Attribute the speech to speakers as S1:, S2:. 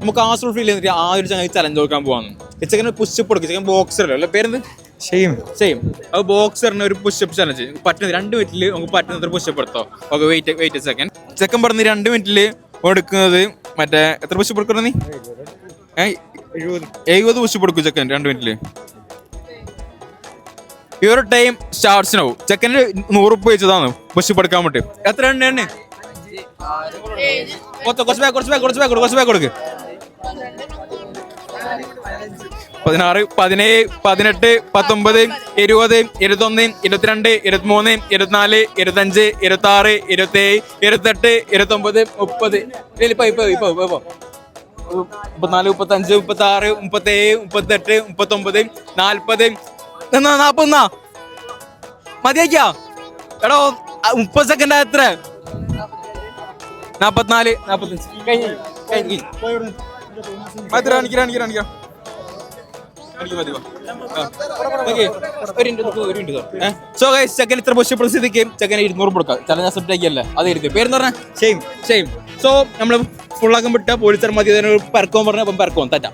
S1: നമുക്ക് ആശ്രമം ഫീൽ ചെയ്തിട്ട് ആ ഒരു ചങ്ങായി ചലഞ്ച് കൊടുക്കാൻ പോവാന്ന് ചെക്കന് പുഷപ്പ് കൊടുക്കും. ചെക്കൻ ബോക്സർ അല്ലേ? പേരെന്ത്?
S2: സെയിം
S1: സെയിം അത് ബോക്സറിന് ഒരു പുഷപ്പ് ചലഞ്ച് പറ്റുന്ന രണ്ട് മിനിറ്റിൽ നമുക്ക് പറ്റുന്നത്ര പുഷപ്പ് എടുത്തോ? ഓക്കെ വെയിറ്റ് വെയിറ്റ് സെക്കൻഡ് ചെക്കൻ പറഞ്ഞ് രണ്ട് മിനിറ്റിൽ എടുക്കുന്നത് മറ്റേ എത്ര പുഷപ്പ് എടുക്കണം നീ? എഴുപത്. പുഷപ്പ് എടുക്കും ചെക്കൻ രണ്ട് മിനിറ്റിൽ യുവർ ടൈം സ്റ്റാർട്സ് നോ ചെക്കന് നൂറ് ഉപ്പ് വെച്ചതാണ് പുഷപ്പ് എടുക്കാൻ വേണ്ടി. എത്ര എണ്ണ എണ്ണ? കുറച്ച് ബാക്ക് കുറച്ച് ബാക്ക് കുറച്ച് ബാക്ക് കുറച്ച് ബാക്ക് കൊടുക്ക്. പതിനാറ് പതിനേഴ് പതിനെട്ട് പത്തൊമ്പത് ഇരുപത് ഇരുപത്തൊന്ന് ഇരുപത്തിരണ്ട് ഇരുപത്തിമൂന്ന് ഇരുപത്തിനാല് ഇരുപത്തഞ്ച് ഇരുപത്തി ആറ് ഇരുപത്തേഴ് ഇരുപത്തെട്ട് ഇരുപത്തൊമ്പത് മുപ്പത്. ഇപ്പൊ ഇപ്പൊ ഇപ്പൊ ഇപ്പൊ മുപ്പത്തിനാല് മുപ്പത്തഞ്ച് മുപ്പത്തി ആറ് മുപ്പത്തേഴ് മുപ്പത്തെട്ട് മുപ്പത്തൊമ്പത് നാൽപ്പത് എന്നാ നാപ്പന്നാ മതിയാക്കിയാ? എടോ മുപ്പത് സെക്കൻഡ് എത്ര? നാപ്പത്തിനാല് നാപ്പത്തഞ്ച്. കഴിഞ്ഞു കഴിഞ്ഞു. കാണിക്കാം കാണിക്കാം കാണിക്കാം. സോ ഗൈസ് ചെക്കൻ ഇത്ര പുഷ് പ്രസിദ്ധിക്കും ചെക്കൻ ഇരുന്നൂറ് കൊടുക്കാം. ചലഞ്ച് അക്സെപ്റ്റ് ആക്കിയല്ലേ അത് ഇരുത്തി പേരെന്ന് പറഞ്ഞാൽ ഷെയിം. ഷെയിം. സോ നമ്മൾ ഫുള്ളാക്കാൻ വിട്ട പോലീസർ മതി പരക്കോൻ പറഞ്ഞ അപ്പം പരക്കോൻ തറ്റ.